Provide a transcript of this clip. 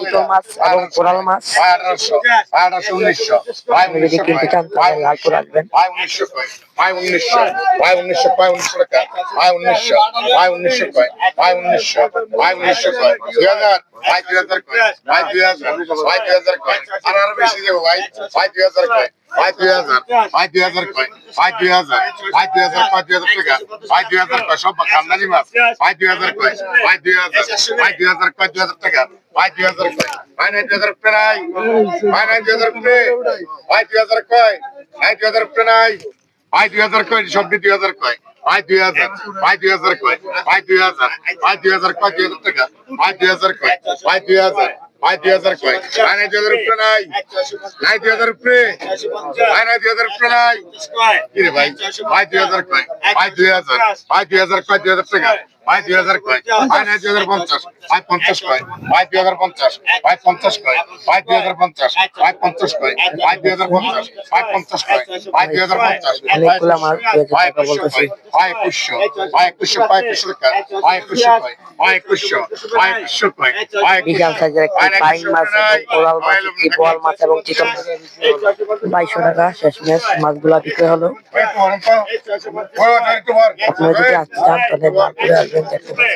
চিতল মাছ এবং কোরাল মাছ। যদি কিনতে চান তাহলে লালপুর আসবেন ভাই উনিশশো ভাই উনিশশো ভাই উনিশশো টাকা। ভাই উনিশশো ভাই উনিশশো ভাই উনিশশো ভাই উনিশশো দুই হাজার ভাই দুই হাজার ভাই দুই হাজার ভাই দুই হাজার আর আরও বেশি দেবো ভাই। ভাই দুই হাজার কয় ভাই দুই হাজার ভাই দুই হাজার কয় ভাই দুই হাজার ভাই দুই হাজার কয় দুই দুই সব খানদানি মাছ ভাই দুই হাজার কয় ভাই দুই হাজার ভাই দুই হাজার কয় দুই দুই কয় ভাই নাই দুই হাজার প্রায় ভাই নাই দুই হাজার প্রায় ভাই দুই হাজার কয় ভাই দুই হাজার প্রায় ভাই দুই হাজার কয় সব দুই হাজার কয় ভাই দুই হাজার ভাই দুই হাজার কয় ভাই দুই হাজার ভাই দুই হাজার কয় দুই হাজার টাকা ভাই দুই হাজার কয় ভাই দুই হাজার ভাই দুই হাজার কয়? ভাই নাই দুই হাজার উপরে নাই। নাই দুই হাজার উপরে? ভাই নাই দুই হাজার উপরে নাই। কি রে ভাই? ভাই দুই হাজার কয়? ভাই দুই হাজার। ভাই দুই হাজার কয় দুই হাজার টাকা? ভাই দুই হাজার কয়। ভাই নাই দুই হাজার পঞ্চাশ। ভাই পঞ্চাশ কয়। ভাই দুই হাজার পঞ্চাশ। ভাই পঞ্চাশ কয়। ভাই দুই হাজার পঞ্চাশ। ভাই পঞ্চাশ কয়। ভাই দুই হাজার পঞ্চাশ। ভাই পঞ্চাশ কয়। ভাই দুই হাজার পঞ্চাশ। ভাই টাকা বলতেছি। ভাই একুশশো। ভাই একুশশো ভাই একুশশো ভাই একুশশো কয়। ভাই একুশশো। ভাই একুশশো কয়। ভাই বিশাল সাইজের একটি পাইন মাছ কোরাল মাছ একটি বোয়াল মাছ এবং বাইশশো টাকা শেষমেশ মাছগুলা বিক্রি হলো। আপনারা যদি আসতে চান তাহলে লালপুরে